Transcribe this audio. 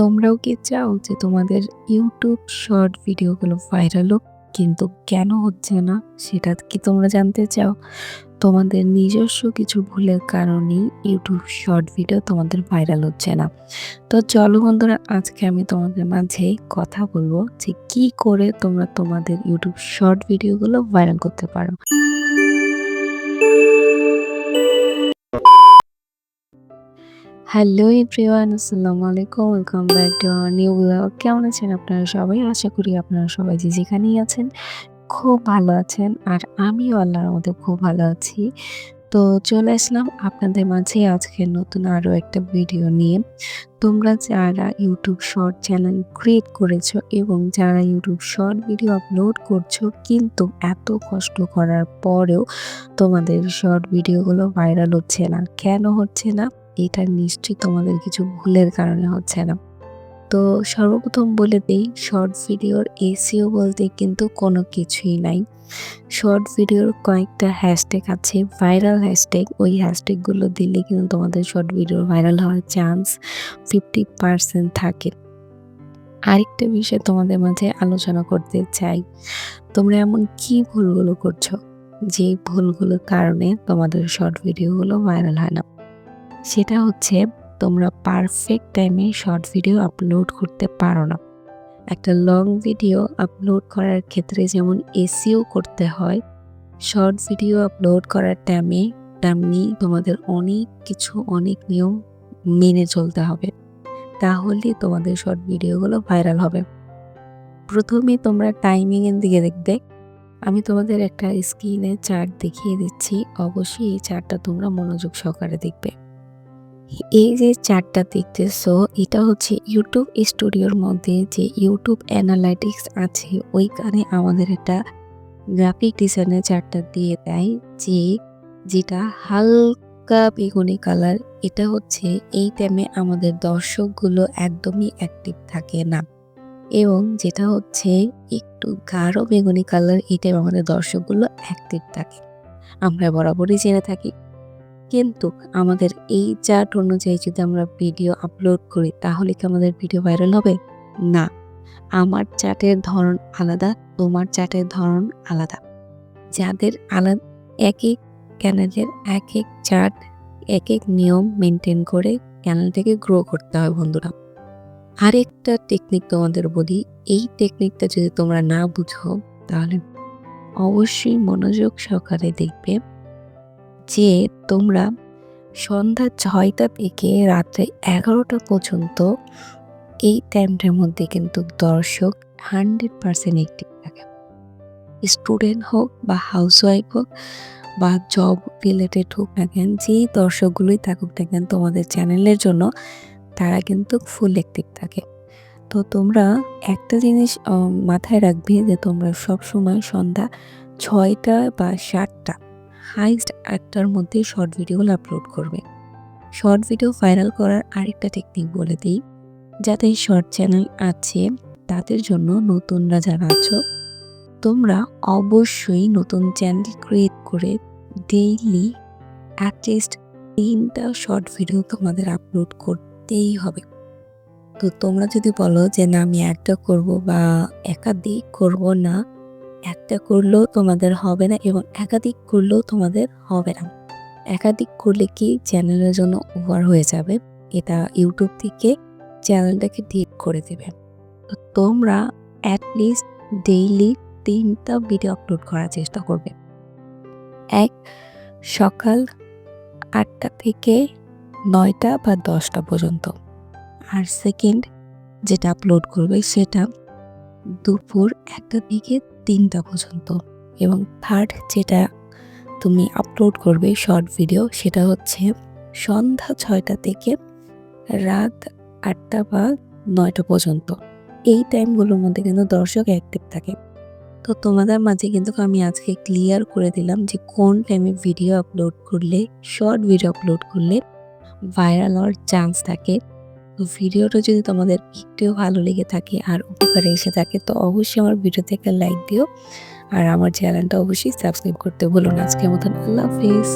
তোমরাও কি চাও যে তোমাদের ইউটিউব শর্ট ভিডিওগুলো ভাইরাল হোক? কিন্তু কেন হচ্ছে না? সেটা কি তোমরা জানতে চাও? তোমাদের নিজস্ব কিছু ভুলের কারণেই ইউটিউব শর্ট ভিডিও তোমাদের ভাইরাল হচ্ছে না। তো চলো বন্ধুরা, আজকে আমি তোমাদের মাঝে কথা বলব যে কি করে তোমরা তোমাদের ইউটিউব শর্ট ভিডিওগুলো ভাইরাল করতে পারো। হ্যালো এভরিওয়ান আসসালামু আলাইকুম welcome back to our new blog কেমন আছেন আপনারা সবাই? আশা করি আপনারা সবাই যে যেখানেই আছেন খুব ভালো আছেন, আর আমিও আল্লাহর মধ্যে খুব ভালো আছি। তো চলে আসলাম আপনাদের মাঝে আজকে নতুন আরও একটা ভিডিও নিয়ে। তোমরা যারা ইউটিউব শর্ট চ্যানেল ক্রিয়েট করেছ এবং যারা ইউটিউব শর্ট ভিডিও আপলোড করছ, কিন্তু এত কষ্ট করার পরেও তোমাদের শর্ট ভিডিওগুলো ভাইরাল হচ্ছে না। কেন হচ্ছে না? এটা নিশ্চয়ই তোমাদের কিছু ভুলের কারণে হচ্ছে না। তো সর্বপ্রথম বলে দিই শর্ট ভিডিওর এসিও বলতে কিন্তু কোনো কিছুই নাই। শর্ট ভিডিওর কয়েকটা হ্যাশট্যাগ আছে ভাইরাল হ্যাশট্যাগ ওই হ্যাশট্যাগুলো দিলে কিন্তু তোমাদের শর্ট ভিডিও ভাইরাল হওয়ার চান্স ফিফটি পারসেন্ট থাকে। আরেকটা বিষয় তোমাদের মাঝে আলোচনা করতে চাই, তোমরা এমন কি ভুলগুলো করছ? যে ভুলগুলোর কারণে তোমাদের শর্ট ভিডিওগুলো ভাইরাল হয় না। সেটা হচ্ছে তোমরা পারফেক্ট টাইমে শর্ট ভিডিও আপলোড করতে পারো না। একটা লং ভিডিও আপলোড করার ক্ষেত্রে যেমন এসিও করতে হয় শর্ট ভিডিও আপলোড করার টাইমে তেমনি তোমাদের অনেক কিছু, অনেক নিয়ম মেনে চলতে হবে। তাহলে তোমাদের শর্ট ভিডিওগুলো ভাইরাল হবে। প্রথমে তোমরা টাইমিংয়ের দিকে দেখবে। আমি তোমাদের একটা স্ক্রিনে চার্ট দেখিয়ে দিচ্ছি। অবশ্যই এই চার্টটা তোমরা মনোযোগ সহকারে দেখবে। এই যে চার্টটা দেখতেছো, এটা হচ্ছে ইউটিউব স্টুডিওর মধ্যে যে ইউটিউব অ্যানালাইটিক্স আছে, ওইখানে আমাদের একটা গ্রাফিক ডিজাইনের চার্টটা দিয়ে দেয়, যে যেটা হালকা বেগুনি কালার এটা হচ্ছে এই টাইমে আমাদের দর্শকগুলো একদমই অ্যাক্টিভ থাকে না। এবং যেটা হচ্ছে একটু গাঢ় বেগুনি কালার এই আমাদের দর্শকগুলো অ্যাক্টিভ থাকে। আমরা বরাবরই জেনে থাকি। কিন্তু আমাদের এই চার্ট অনুযায়ী যদি আমরা ভিডিও আপলোড করি, তাহলে কি আমাদের ভিডিও ভাইরাল হবে? না। আমার চার্টের ধরন আলাদা, তোমার চার্টের ধরন আলাদা। যাদের আলাদা এক এক চ্যানেলের এক এক চার্ট এক এক নিয়ম মেনটেন করে চ্যানেলটাকে গ্রো করতে হয় বন্ধুরা। আরেকটা টেকনিক তোমাদের বলি, এই টেকনিকটা যদি তোমরা না বুঝো, তাহলে অবশ্যই মনোযোগ সহকারে দেখবে। যে তোমরা সন্ধ্যা ছয়টা থেকে রাত্রে এগারোটা পর্যন্ত এই টাইমটার মধ্যে কিন্তু দর্শক হান্ড্রেড পারসেন্ট অ্যাক্টিভ থাকে। স্টুডেন্ট হোক বা হাউসওয়াইফ হোক বা জব রিলেটেড হোক না কেন যেই দর্শকগুলোই থাকুক না কেন, তোমাদের চ্যানেলের জন্য তারা কিন্তু ফুল অ্যাক্টিভ থাকে। তো তোমরা একটা জিনিস মাথায় রাখবে যে তোমরা সব সময় সন্ধ্যা ছয়টা বা সাতটা হাইস্ট একটার মধ্যে শর্ট ভিডিওগুলো আপলোড করবে। শর্ট ভিডিও ভাইরাল করার আরেকটা টেকনিক বলে দিই যাদের শর্ট চ্যানেল আছে তাদের জন্য নতুনরা যারা আছো, তোমরা অবশ্যই নতুন চ্যানেল ক্রিয়েট করে ডেইলি অ্যাটলিস্ট তিনটা শর্ট ভিডিও তোমাদের আপলোড করতেই হবে। তো তোমরা যদি বলো যে না আমি একটা করব বা একাধিক করব না একটা করলেও তোমাদের হবে না এবং একাধিক করলেও তোমাদের হবে না। একাধিক করলে কি চ্যানেলের জন্য ওভার হয়ে যাবে? এটা ইউটিউব থেকে চ্যানেলটাকে ডিট করে দেবে। তো তোমরা অ্যাটলিস্ট ডেইলি তিনটা ভিডিও আপলোড করার চেষ্টা করবে। এক, সকাল আটটা থেকে নয়টা বা দশটা পর্যন্ত। আর সেকেন্ড যেটা আপলোড করবে সেটা দুপুর একটা থেকে তিনটা পর্যন্ত। এবং থার্ড যেটা তুমি আপলোড করবে শর্ট ভিডিও সেটা হচ্ছে সন্ধ্যা ছয়টা থেকে রাত আটটা বা নয়টা পর্যন্ত। এই টাইমগুলোর মধ্যে কিন্তু দর্শক অ্যাক্টিভ থাকে। তো তোমাদের মাঝে কিন্তু আমি আজকে ক্লিয়ার করে দিলাম যে কোন টাইমে ভিডিও আপলোড করলে শর্ট ভিডিও আপলোড করলে ভাইরাল হওয়ার চান্স থাকে। তো ভিডিওটা যদি তোমাদের একটু ভালো লেগে থাকে আর উপকারে এসে থাকে, তো অবশ্যই আমার ভিডিওতে একটা লাইক দিও। আর আমার চ্যানেলটা অবশ্যই সাবস্ক্রাইব করতে ভুলো না। আজকের মতন আল্লাহ হাফিজ।